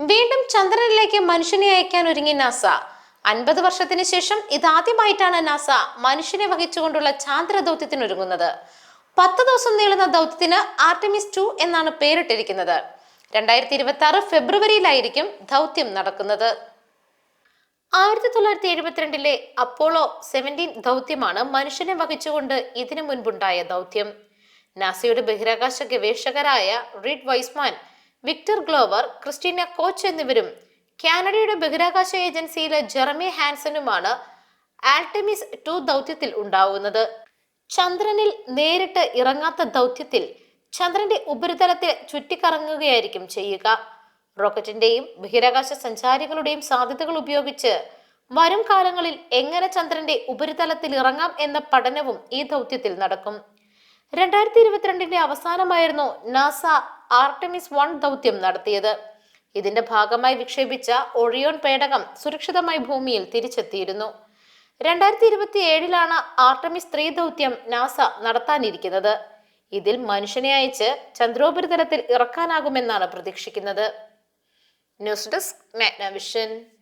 വീണ്ടും ചന്ദ്രനിലേക്ക് മനുഷ്യനെ അയക്കാൻ ഒരുങ്ങി നാസ. അൻപത് വർഷത്തിന് ശേഷം ഇതാദ്യമായിട്ടാണ് നാസ മനുഷ്യനെ വഹിച്ചുകൊണ്ടുള്ള ചാന്ദ്ര ദൗത്യത്തിന് ഒരുങ്ങുന്നത്. പത്ത് ദിവസം നീളുന്ന ദൗത്യത്തിന് ആർട്ടിമിസ് ടു എന്നാണ് പേരിട്ടിരിക്കുന്നത്. രണ്ടായിരത്തി ഇരുപത്തി ആറ് ഫെബ്രുവരിയിലായിരിക്കും ദൗത്യം നടക്കുന്നത്. ആയിരത്തി തൊള്ളായിരത്തി എഴുപത്തിരണ്ടിലെ അപ്പോളോ സെവന്റീൻ ദൗത്യമാണ് മനുഷ്യനെ വഹിച്ചുകൊണ്ട് ഇതിനു മുൻപുണ്ടായ ദൗത്യം. നാസയുടെ ബഹിരാകാശ ഗവേഷകരായ Reid Wiseman Victor Glover Christina Koch എന്നിവരും കാനഡയുടെ ബഹിരാകാശ ഏജൻസിയിലെ ജെറമി ഹാൻസനുമാണ് ആൽട്ടമിസ് ടു ദൗത്യത്തിൽ ഉണ്ടാവുന്നത്. ചന്ദ്രനിൽ നേരിട്ട് ഇറങ്ങാത്ത ദൗത്യത്തിൽ ചന്ദ്രന്റെ ഉപരിതലത്തിൽ ചുറ്റിക്കറങ്ങുകയായിരിക്കും ചെയ്യുക. റോക്കറ്റിന്റെയും ബഹിരാകാശ സഞ്ചാരികളുടെയും സാധ്യതകൾ ഉപയോഗിച്ച് വരും കാലങ്ങളിൽ എങ്ങനെ ചന്ദ്രന്റെ ഉപരിതലത്തിൽ ഇറങ്ങാം എന്ന പഠനവും ഈ ദൗത്യത്തിൽ നടക്കും. രണ്ടായിരത്തി ഇരുപത്തിരണ്ടിന്റെ അവസാനമായിരുന്നു നാസ ആർട്ടമിസ് വൺ ദൗത്യം നടത്തിയത്. ഇതിന്റെ ഭാഗമായി വിക്ഷേപിച്ച ഒഴിയോൺ പേടകം സുരക്ഷിതമായി ഭൂമിയിൽ തിരിച്ചെത്തിയിരുന്നു. രണ്ടായിരത്തി ഇരുപത്തി ഏഴിലാണ് ആർട്ടമിസ് ത്രീ ദൗത്യം നാസ നടത്താനിരിക്കുന്നത്. ഇതിൽ മനുഷ്യനെ അയച്ച് ചന്ദ്രോപരിതലത്തിൽ ഇറക്കാനാകുമെന്നാണ് പ്രതീക്ഷിക്കുന്നത്. News desk Magnavision.